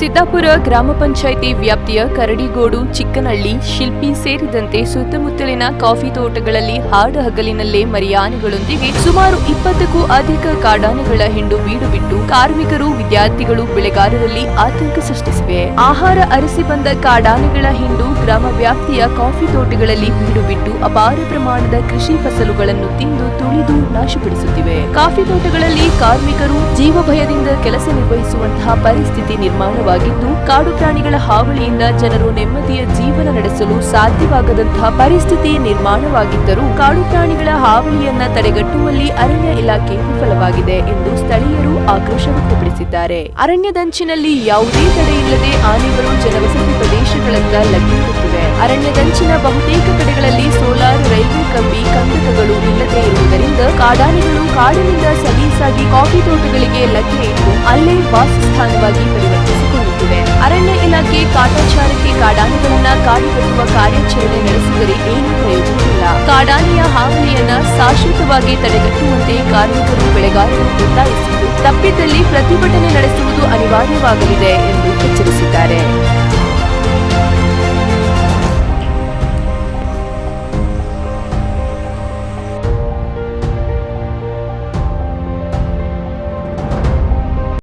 ಸಿದ್ದಾಪುರ ಗ್ರಾಮ ಪಂಚಾಯಿತಿ ವ್ಯಾಪ್ತಿಯ ಕರಡಿಗೋಡು ಚಿಕ್ಕನಹಳ್ಳಿ ಶಿಲ್ಪಿ ಸೇರಿದಂತೆ ಸುತ್ತಮುತ್ತಲಿನ ಕಾಫಿ ತೋಟಗಳಲ್ಲಿ ಹಾಡ ಹಗಲಿನಲ್ಲೇ ಮರಿಯಾನೆಗಳೊಂದಿಗೆ ಸುಮಾರು ಇಪ್ಪತ್ತಕ್ಕೂ ಅಧಿಕ ಕಾಡಾನೆಗಳ ಹಿಂಡು ಬೀಡು ಬಿಟ್ಟು ಕಾರ್ಮಿಕರು, ವಿದ್ಯಾರ್ಥಿಗಳು, ಬೆಳೆಗಾರರಲ್ಲಿ ಆತಂಕ ಸೃಷ್ಟಿಸಿವೆ. ಆಹಾರ ಅರಸಿ ಬಂದ ಕಾಡಾನೆಗಳ ಹಿಂಡು ಗ್ರಾಮ ವ್ಯಾಪ್ತಿಯ ಕಾಫಿ ತೋಟಗಳಲ್ಲಿ ಬೀಡು ಬಿಟ್ಟು ಅಪಾರ ಪ್ರಮಾಣದ ಕೃಷಿ ಫಸಲುಗಳನ್ನು ತಿಂದು ತುಳಿದು ನಾಶಪಡಿಸುತ್ತಿವೆ. ಕಾಫಿ ತೋಟಗಳಲ್ಲಿ ಕಾರ್ಮಿಕರು ಜೀವ ಭಯದಿಂದ ಕೆಲಸ ನಿರ್ವಹಿಸುವಂತಹ ಪರಿಸ್ಥಿತಿ ನಿರ್ಮಾಣವಾಗಿದ್ದು ಕಾಡು ಪ್ರಾಣಿಗಳ ಹಾವಳಿಯಿಂದ ಜನರು ನೆಮ್ಮದಿಯ ಜೀವನ ನಡೆಸಲು ಸಾಧ್ಯವಾಗದಂತಹ ಪರಿಸ್ಥಿತಿ ನಿರ್ಮಾಣವಾಗಿದ್ದರೂ, ಕಾಡು ಪ್ರಾಣಿಗಳ ಹಾವಳಿಯನ್ನ ತಡೆಗಟ್ಟುವಲ್ಲಿ ಅರಣ್ಯ ಇಲಾಖೆ ವಿಫಲವಾಗಿದೆ ಎಂದು ಸ್ಥಳೀಯರು ಆಕ್ರೋಶ ವ್ಯಕ್ತಪಡಿಸಿದ್ದಾರೆ. ಅರಣ್ಯದಂಚಿನಲ್ಲಿ ಯಾವುದೇ ತಡೆಯಿಲ್ಲದೆ ಆನೆಗಳು ಜನವಸತಿ ಪ್ರದೇಶಗಳತ್ತ ಲಗ್ಗಿರುತ್ತಿವೆ ಅರಣ್ಯದಂಚಿನ ಬಹುತೇಕ ಕಡೆಗಳಲ್ಲಿ ಸೋಲಾರ್, ರೈಲ್ವೆ ಕಂಬಿ, ಕಂದಕಗಳು ಇಲ್ಲದೆ ಇರುವುದರಿಂದ ಕಾಡಾನೆಗಳು ಕಾಡಿನಿಂದ ಸಲೀಸಾಗಿ ಕಾಫಿ ತೋಟಗಳಿಗೆ ಲಗ್ಗೆ ಇಟ್ಟು ಅಲ್ಲೇ ವಾಸಸ್ಥಾನವಾಗಿ ಪರಿವರ್ತಿಸಿಕೊಳ್ಳುತ್ತಿವೆ ಅರಣ್ಯ ಇಲಾಖೆ ಕಾಟಾಚಾರಕ್ಕೆ ಕಾಡಾನೆಗಳನ್ನ ಕಾಡುಗಟ್ಟುವ ಕಾರ್ಯಾಚರಣೆ ನಡೆಸಿದರೆ ಏನೂ ಪ್ರಯೋಜನವಿಲ್ಲ. ಕಾಡಾನೆಯ ಹಾವಳಿಯನ್ನ ಶಾಶ್ವತವಾಗಿ ತಡೆಗಟ್ಟುವಂತೆ ಕಾರ್ಮಿಕರು ಬೆಳೆಗಾರರು ಒತ್ತಾಯಿಸಿದ್ದು ತಪ್ಪಿದ್ದಲ್ಲಿ ಪ್ರತಿಭಟನೆ ನಡೆಸುವುದು ಅನಿವಾರ್ಯವಾಗಲಿದೆ ಎಂದು ಎಚ್ಚರಿಸಿದ್ದಾರೆ.